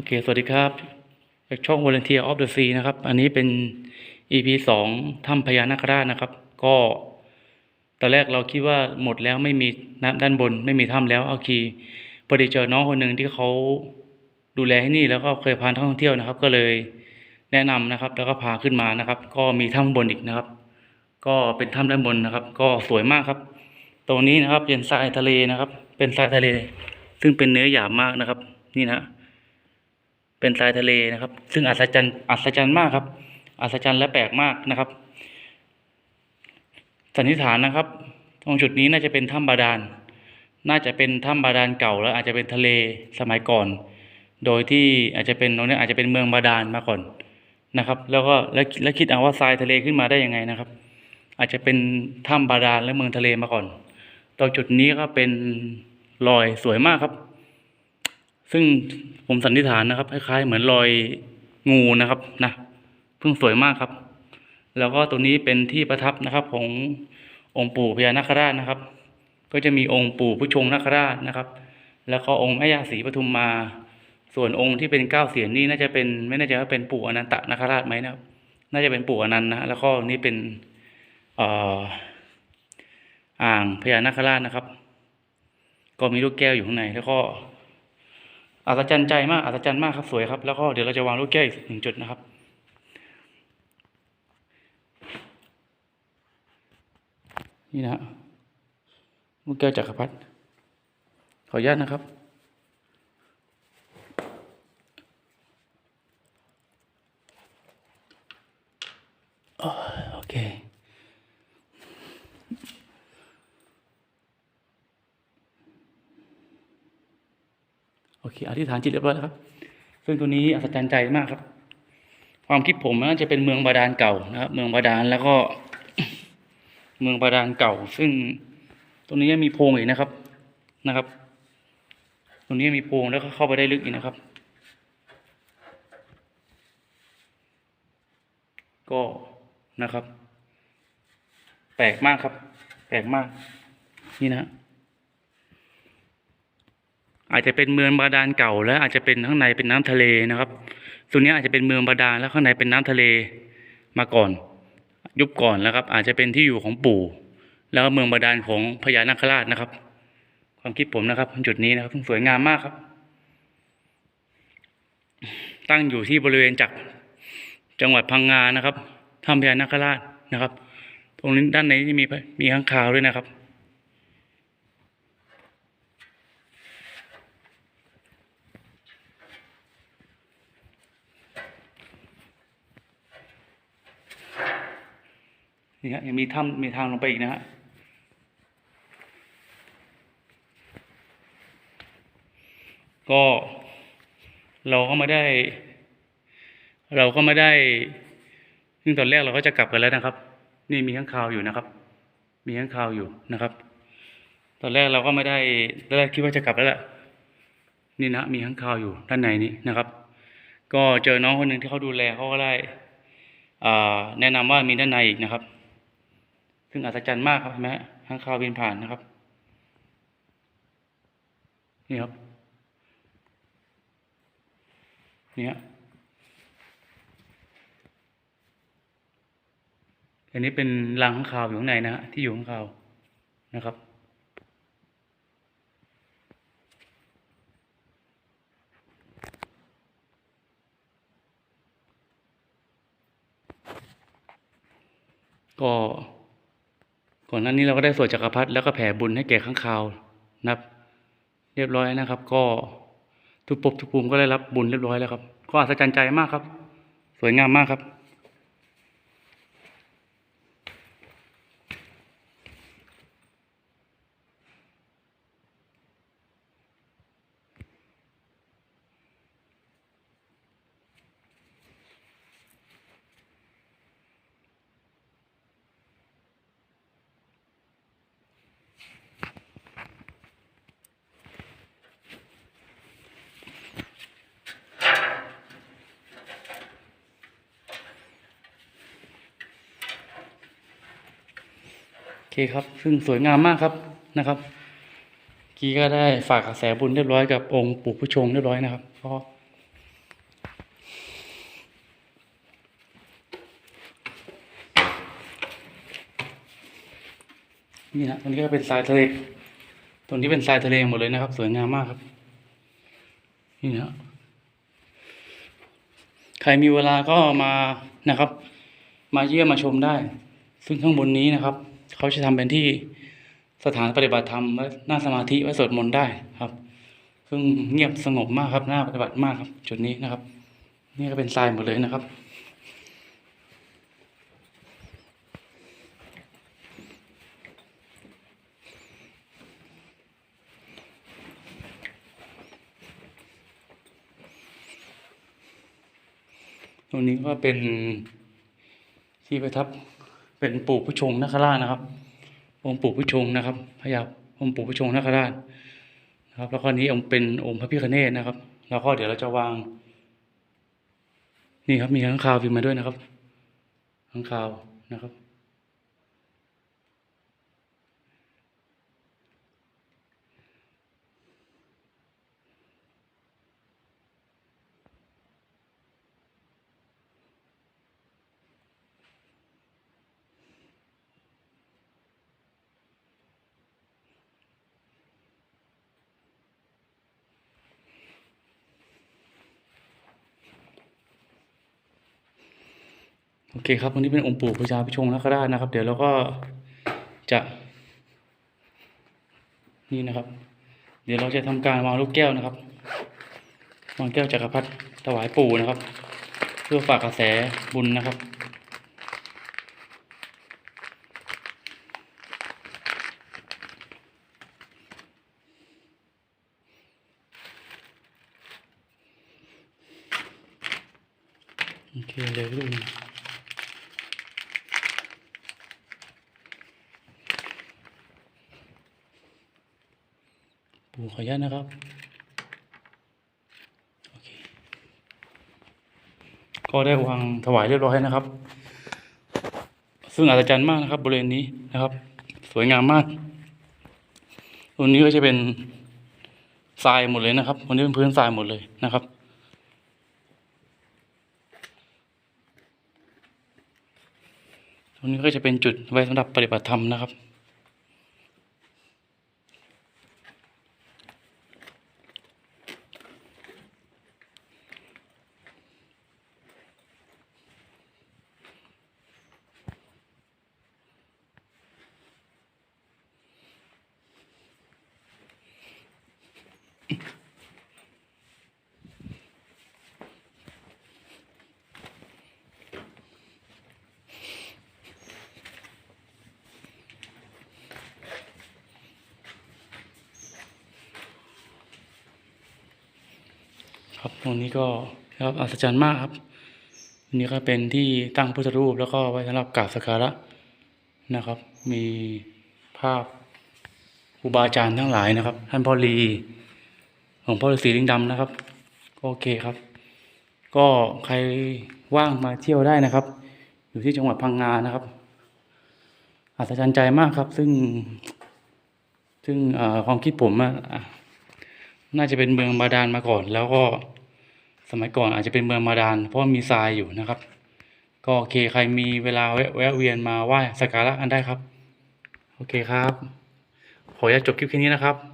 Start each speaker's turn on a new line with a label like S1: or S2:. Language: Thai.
S1: โอเค สวัสดีครับจากช่อง Volunteer of the Sea นะครับ อันนี้เป็น EP สองถ้ำพญานาคราชนะครับ ก็ตอนแรกเราคิดว่าหมดแล้วไม่มีน้ำด้านบน ไม่มีถ้ำแล้วเอาคีพอดีเจอน้องคนหนึ่งที่เขาดูแลให้นี่แล้วก็เคยพานท่องเที่ยวนะครับ ก็เลยแนะนำนะครับ แล้วก็พาขึ้นมานะครับ ก็มีถ้ำบนอีกนะครับ ก็เป็นถ้ำด้านบนนะครับ ก็สวยมากครับ ตรงนี้นะครับเป็นทรายทะเลนะครับ เป็นทรายทะเล ซึ่งเป็นเนื้อหยาบมากนะครับ นี่นะ เป็นทรายทะเลนะครับ ซึ่งอัศจรรย์อัศจรรย์มากครับ อัศจรรย์และแปลกมากนะครับ สันนิษฐานนะครับ ตรงจุดนี้น่าจะเป็นถ้ำบาดาล น่าจะเป็นถ้ำบาดาลเก่า แล้วอาจจะเป็นทะเลสมัยก่อน โดยที่อาจจะเป็นตรงนี้อาจจะเป็นเมืองบาดาลมาก่อนนะครับ แล้วก็แล้วแล้วคิดเอาว่าทรายทะเลขึ้นมาได้ยังไงนะครับ อาจจะเป็นถ้ำบาดาลและเมืองทะเลมาก่อนตรงจุดนี้ก็เป็นรอยสวยมากครับ ซึ่งผมสันนิษฐานนะครับคล้ายๆเหมือนรอยงูนะครับนะเพิ่งสวยมากครับ แล้วก็ตรงนี้เป็นที่ประทับนะครับขององค์ปู่พญานาคราชนะครับ ก็จะมีองค์ปู่ผู้ชงนาคราชนะครับ แล้วก็องค์แม่ย่าศรีปทุมมา ส่วนองค์ที่เป็นเก้าเสียนนี่น่าจะเป็นไม่แน่ใจว่าเป็นปู่อนันตนาคราชไหมนะครับ น่าจะเป็นปู่อนันต์นะแล้วก็นี่เป็นอ่ออ่างพญานาคราชนะครับ ก็มีลูกแก้วอยู่ข้างในแล้วก็ อัศจรรย์ใจมากอัศจรรย์มากครับสวยครับ แล้วก็เดี๋ยวเราจะวางลูกแก้วอีกหนึ่งจุดนะครับนี่นะลูกแก้วจักรพรรดิขออนุญาตนะครับ โอ้ยโอเค โอเคอธิษฐานจิตเรียบร้อยแล้วครับ ซึ่งตัวนี้อัศจรรย์ใจมากครับ ความคิดผมน่าจะเป็นเมืองบาดาลเก่านะครับ เมืองบาดาลแล้วก็ เมืองบาดาลเก่า ซึ่งตรงนี้มีโพรงอีกนะครับนะครับ ตรงนี้มีโพรงแล้วก็เข้าไปได้ลึกอีกนะครับ ก็นะครับ แปลกมากครับ แปลกมาก นี่นะ อาจจะเป็นเมืองบาดาลเก่า แล้วอาจจะเป็นข้างในเป็นน้ำทะเลนะครับส่วนนี้อาจจะเป็นเมืองบาดาลแล้วข้างในเป็นน้ำทะเลมาก่อน ยุบก่อนแล้วครับ อาจจะเป็นที่อยู่ของปู่ แล้วก็เมืองบาดาลของพญานาคราชนะครับ ความคิดผมนะครับ จุดนี้นะครับสวยงามมากครับ ตั้งอยู่ที่บริเวณจากจังหวัดพังงานะครับถ้ำพญานาคราชนะครับ ตรงนี้ด้านในจะมีมีข้างคาวด้วยนะครับ นี่ฮะยังมีถ้ำมีทางลงไปอีกนะฮะก็เราก็ไม่ได้ เราก็ไม่ได้ซึ่งตอนแรกเราก็จะกลับกันแล้วนะครับ นี่มีข้างคาวอยู่นะครับ มีข้างคาวอยู่นะครับ ตอนแรกเราก็ไม่ได้ตอนแรกคิดว่าจะกลับแล้วแหละนี่นะมีข้างคาวอยู่ด้านในนี้นะครับ ก็เจอน้องคนหนึ่งที่เขาดูแลเขาก็ได้แนะนำว่ามีด้านในอีกนะครับ ซึ่งอัศจรรย์มากครับเห็นไมฮะข้างคาวบินผ่านนะครับ นี่ครับ นี่ฮะอันนี้เป็นรังข้างคาวอยู่ข้างในนะฮะที่อยู่ข้างคาวนะครับก็ ก่อนหน้านี้เราก็ได้สวดจักรพรรดิแล้วก็แผ่บุญให้แก่ข้างคาวนับ เรียบร้อยนะครับ ก็ทุกภพทุกภูมิก็ได้รับบุญเรียบร้อยแล้วครับ ก็อัศจรรย์ใจมากครับ สวยงามมากครับ เคครับ ซึ่งสวยงามมากครับนะครับ กีก็ได้ฝากกระแสบุญเรียบร้อยกับองค์ปู่ผู้ชงเรียบร้อยนะครับก็นี่นะตรงนี้ก็เป็นทรายทะเลตรงนี้เป็นทรายทะเลหมดเลยนะครับ สวยงามมากครับ นี่นะใครมีเวลาก็มานะครับ มาเยี่ยมมาชมได้ ซึ่งข้างบนนี้นะครับ เขาจะทำเป็นที่สถานปฏิบัติธรรมไว้นั่งสมาธิไว้สวดมนต์ได้ครับซึ่งเงียบสงบมากครับน่าปฏิบัติมากครับ จุดนี้นะครับ นี่ก็เป็นทรายหมดเลยนะครับ ตรงนี้ก็เป็นที่ประทับ เป็นปู่ผู้ชงนคราชนะครับ องค์ปู่ผู้ชงนะครับพยาองค์ปู่ผู้ชงนคราชนะครับ แล้วก็นี้องค์เป็นองค์พระพิฆเนศนะครับ แล้วก็เดี๋ยวเราจะวาง นี่ครับมีข้างคาวพิมพ์มาด้วยนะครับข้างคาวนะครับ โอเคครับวันนี้เป็นองค์ปู่พระชาพิชงนคราชนะครับ เดี๋ยวเราก็จะ นี่นะครับ เดี๋ยวเราจะทำการวางลูกแก้วนะครับวางแก้วจักรพรรดิถวายปู่นะครับ เพื่อฝากกระแสบุญนะครับโอเคเลยลูกหนึ่งปู่ ขออนุญาตนะครับโอเคก็ได้วางถวายเรียบร้อยนะครับ ซึ่งอัศจรรย์มากนะครับ บริเวณนี้นะครับ สวยงามมากตรงนี้ก็จะเป็นทรายหมดเลยนะครับตรงนี้เป็นพื้นทรายหมดเลยนะครับตรงนี้ก็จะเป็นจุดไว้สำหรับปฏิบัติธรรมนะครับ ครับตรงนี้ก็นะครับอัศจรรย์มากครับอันนี้ก็เป็นที่ตั้งพุทธรูปแล้วก็ไว้สำหรับกราบสักการะนะครับ มีภาพครูบาอาจารย์ทั้งหลายนะครับ ท่านพ่อลีหลวงพ่อฤาษีลิงดำนะครับโอเคครับ ก็ใครว่างมาเที่ยวได้นะครับ อยู่ที่จังหวัดพังงานะครับอัศจรรย์ใจมากครับ ซึ่ง ซึ่งเอ่อความคิดผมอะ น่าจะเป็นเมืองบาดาลมาก่อน แล้วก็สมัยก่อนอาจจะเป็นเมืองบาดาลเพราะมีทรายอยู่นะครับ ก็โอเคใครมีเวลาแวะเวียนมาไหว้สักการะกันได้ครับ โอเคครับ ขออนุญาตจบคลิปแค่นี้นะครับ